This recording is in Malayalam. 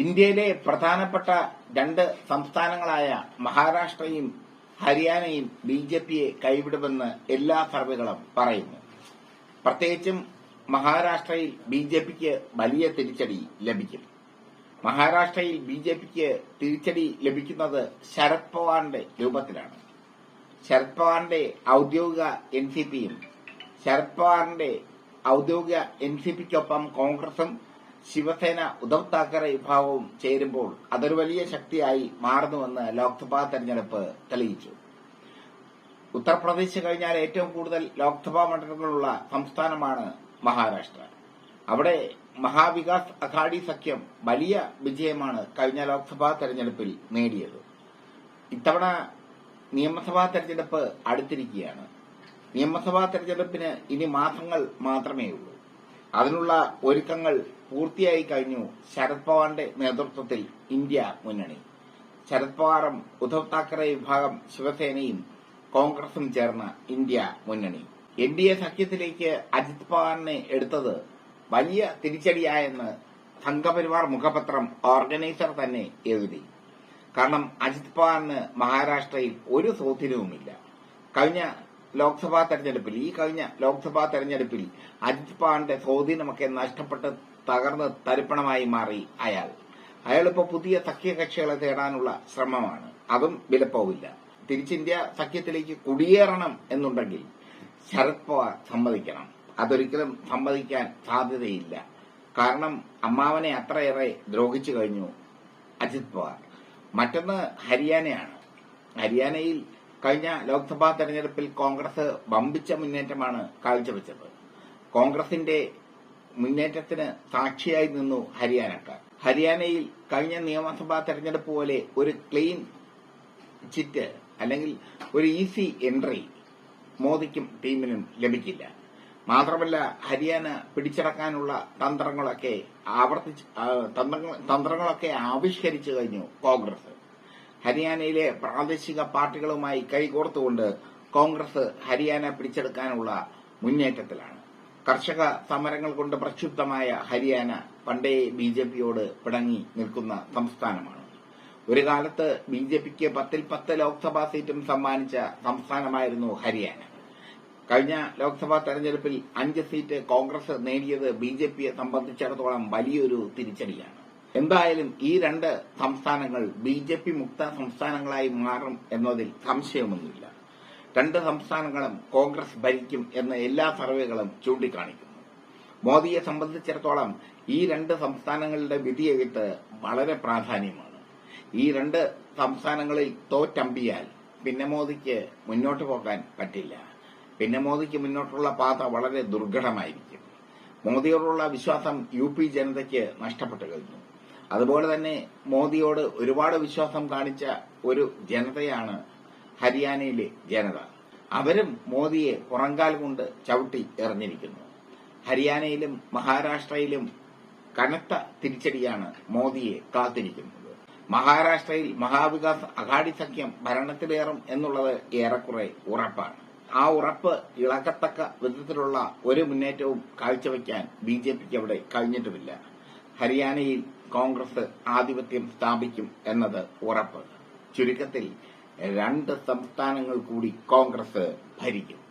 ഇന്ത്യയിലെ പ്രധാനപ്പെട്ട രണ്ട് സംസ്ഥാനങ്ങളായ മഹാരാഷ്ട്രയും ഹരിയാനയും ബി ജെ പിയെ കൈവിടുമെന്ന് എല്ലാ സർവേകളും പറയുന്നു. പ്രത്യേകിച്ചും മഹാരാഷ്ട്രയിൽ ബി ജെ പിക്ക് വലിയ തിരിച്ചടി ലഭിക്കും. മഹാരാഷ്ട്രയിൽ ബി ജെ പിക്ക് തിരിച്ചടി ലഭിക്കുന്നത് ശരത് പവാറിന്റെ രൂപത്തിലാണ്. ശരത് പവാറിന്റെ ഔദ്യോഗിക എൻ സി പിയും ശരത് പവാറിന്റെ ഔദ്യോഗിക എൻ സി പിക്കൊപ്പം കോൺഗ്രസും ശിവസേന ഉദ്ധവ് താക്കറെ വിഭാഗവും ചേരുമ്പോൾ അതൊരു വലിയ ശക്തിയായി മാറുന്നുവെന്ന് ലോക്സഭാ തെരഞ്ഞെടുപ്പ് തെളിയിച്ചു. ഉത്തർപ്രദേശ് കഴിഞ്ഞാൽ ഏറ്റവും കൂടുതൽ ലോക്സഭാ മണ്ഡലങ്ങളുള്ള സംസ്ഥാനമാണ് മഹാരാഷ്ട്ര. അവിടെ മഹാവികാസ് അഘാഡി സഖ്യം വലിയ വിജയമാണ് കഴിഞ്ഞ ലോക്സഭാ തെരഞ്ഞെടുപ്പിൽ നേടിയത്. ഇത്തവണ നിയമസഭാ തെരഞ്ഞെടുപ്പ് അടുത്തിരിക്കുകയാണ്. നിയമസഭാ തെരഞ്ഞെടുപ്പിന് ഇനി മാസങ്ങൾ മാത്രമേ ഉള്ളൂ അതിനുള്ള ഒരുക്കങ്ങൾ പൂർത്തിയായി കഴിഞ്ഞു ശരത് പവാറിന്റെ നേതൃത്വത്തിൽ ഇന്ത്യ മുന്നണി. ശരത് പവാറും ഉദ്ധവ് താക്കറെ വിഭാഗം ശിവസേനയും കോൺഗ്രസും ചേർന്ന ഇന്ത്യ മുന്നണി. എൻ ഡി എ സഖ്യത്തിലേക്ക് അജിത് പവാറിനെ എടുത്തത് വലിയ തിരിച്ചടിയായെന്ന് സംഘപരിവാർ മുഖപത്രം ഓർഗനൈസർ തന്നെ എഴുതി. കാരണം അജിത് പവാറിന് മഹാരാഷ്ട്രയിൽ ഒരു സ്വാധീനവുമില്ല. കഴിഞ്ഞ ലോക്സഭാ തെരഞ്ഞെടുപ്പിൽ ഈ കഴിഞ്ഞ ലോക്സഭാ തെരഞ്ഞെടുപ്പിൽ അജിത് പവാറിന്റെ സ്വാധീനമൊക്കെ നഷ്ടപ്പെട്ട് തകർന്ന് തരിപ്പണമായി മാറി അയാൾ. അയാളിപ്പോ പുതിയ സഖ്യകക്ഷികളെ തേടാനുള്ള ശ്രമമാണ്. അതും വിലപ്പോവില്ല. തിരിച്ചിന്ത്യ സഖ്യത്തിലേക്ക് കുടിയേറണം എന്നുണ്ടെങ്കിൽ ശരത് പവാർ സമ്മതിക്കണം. അതൊരിക്കലും സമ്മതിക്കാൻ സാധ്യതയില്ല. കാരണം അമ്മാവനെ അത്രയേറെ ദ്രോഹിച്ചു കഴിഞ്ഞു അജിത് പവാർ. മറ്റൊന്ന് ഹരിയാനയാണ്. ഹരിയാനയിൽ കഴിഞ്ഞ ലോക്സഭാ തെരഞ്ഞെടുപ്പിൽ കോൺഗ്രസ് വമ്പിച്ച മുന്നേറ്റമാണ് കാഴ്ചവെച്ചത്. കോൺഗ്രസിന്റെ മുന്നേറ്റത്തിന് സാക്ഷിയായി നിന്നു ഹരിയാനക്കാർ. ഹരിയാനയിൽ കഴിഞ്ഞ നിയമസഭാ തെരഞ്ഞെടുപ്പ് പോലെ ഒരു ക്ലീൻ ചിറ്റ് അല്ലെങ്കിൽ ഒരു ഈസി എൻട്രി മോദിക്കും ടീമിനും ലഭിക്കില്ല. മാത്രമല്ല ഹരിയാന പിടിച്ചടക്കാനുള്ള തന്ത്രങ്ങളൊക്കെ ആവർത്തിച്ച് തന്ത്രങ്ങളൊക്കെ ആവിഷ്കരിച്ചു കഴിഞ്ഞു കോൺഗ്രസ്. ഹരിയാനയിലെ പ്രാദേശിക പാർട്ടികളുമായി കൈകോർത്തുകൊണ്ട് കോൺഗ്രസ് ഹരിയാന പിടിച്ചെടുക്കാനുള്ള മുന്നേറ്റത്തിലാണ്. കർഷക സമരങ്ങൾ കൊണ്ട് പ്രക്ഷുബ്ധമായ ഹരിയാന പണ്ടേ ബി ജെ പിയോട് പിണങ്ങി നിൽക്കുന്ന സംസ്ഥാനമാണ്. ഒരു കാലത്ത് ബി ജെ പിക്ക് പത്തിൽ പത്ത് ലോക്സഭാ സീറ്റും സമ്മാനിച്ച സംസ്ഥാനമായിരുന്നു ഹരിയാന. കഴിഞ്ഞ ലോക്സഭാ തെരഞ്ഞെടുപ്പിൽ അഞ്ച് സീറ്റ് കോൺഗ്രസ് നേടിയത് ബി ജെ പിയെ സംബന്ധിച്ചിടത്തോളം വലിയൊരു തിരിച്ചടിയാണ്. എന്തായാലും ഈ രണ്ട് സംസ്ഥാനങ്ങൾ ബി ജെ പി മുക്ത സംസ്ഥാനങ്ങളായി മാറും എന്നതിൽ സംശയമൊന്നുമില്ല. രണ്ട് സംസ്ഥാനങ്ങളും കോൺഗ്രസ് ഭരിക്കും എന്ന എല്ലാ സർവേകളും ചൂണ്ടിക്കാണിക്കുന്നു. മോദിയെ സംബന്ധിച്ചിടത്തോളം ഈ രണ്ട് സംസ്ഥാനങ്ങളുടെ വിധിയെഴുത്ത് വളരെ പ്രാധാന്യമാണ്. ഈ രണ്ട് സംസ്ഥാനങ്ങളിൽ തോറ്റമ്പിയാൽ പിന്നെ മോദിക്ക് മുന്നോട്ട് പോകാൻ പറ്റില്ല. പിന്നെ മോദിക്ക് മുന്നോട്ടുള്ള പാത വളരെ ദുർഘടമായിരിക്കും. മോദിയോടുള്ള വിശ്വാസം യു പി ജനതയ്ക്ക് നഷ്ടപ്പെട്ടു കഴിഞ്ഞു. അതുപോലെ തന്നെ മോദിയോട് ഒരുപാട് വിശ്വാസം കാണിച്ച ഒരു ജനതയാണ് ഹരിയാനയിലെ ജനത. അവരും മോദിയെ പുറങ്കാൽ കൊണ്ട് ചവിട്ടി എറിഞ്ഞിരിക്കുന്നു. ഹരിയാനയിലും മഹാരാഷ്ട്രയിലും കനത്ത തിരിച്ചടിയാണ് മോദിയെ കാത്തിരിക്കുന്നത്. മഹാരാഷ്ട്രയിൽ മഹാവികാസ് അഘാടി സഖ്യം ഭരണത്തിലേറും എന്നുള്ളത് ഏറെക്കുറെ ഉറപ്പാണ്. ആ ഉറപ്പ് ഇളക്കത്തക്ക വിധത്തിലുള്ള ഒരു മുന്നേറ്റവും കാഴ്ചവെക്കാൻ ബി ജെ പിക്ക് അവിടെ കഴിഞ്ഞിട്ടുമില്ല. ഹരിയാനയിൽ കോൺഗ്രസ് ആധിപത്യം സ്ഥാപിക്കും എന്നത് ഉറപ്പ്. ചുരുക്കത്തിൽ രണ്ട് സംസ്ഥാനങ്ങൾ കൂടി കോൺഗ്രസ് ഭരിക്കും.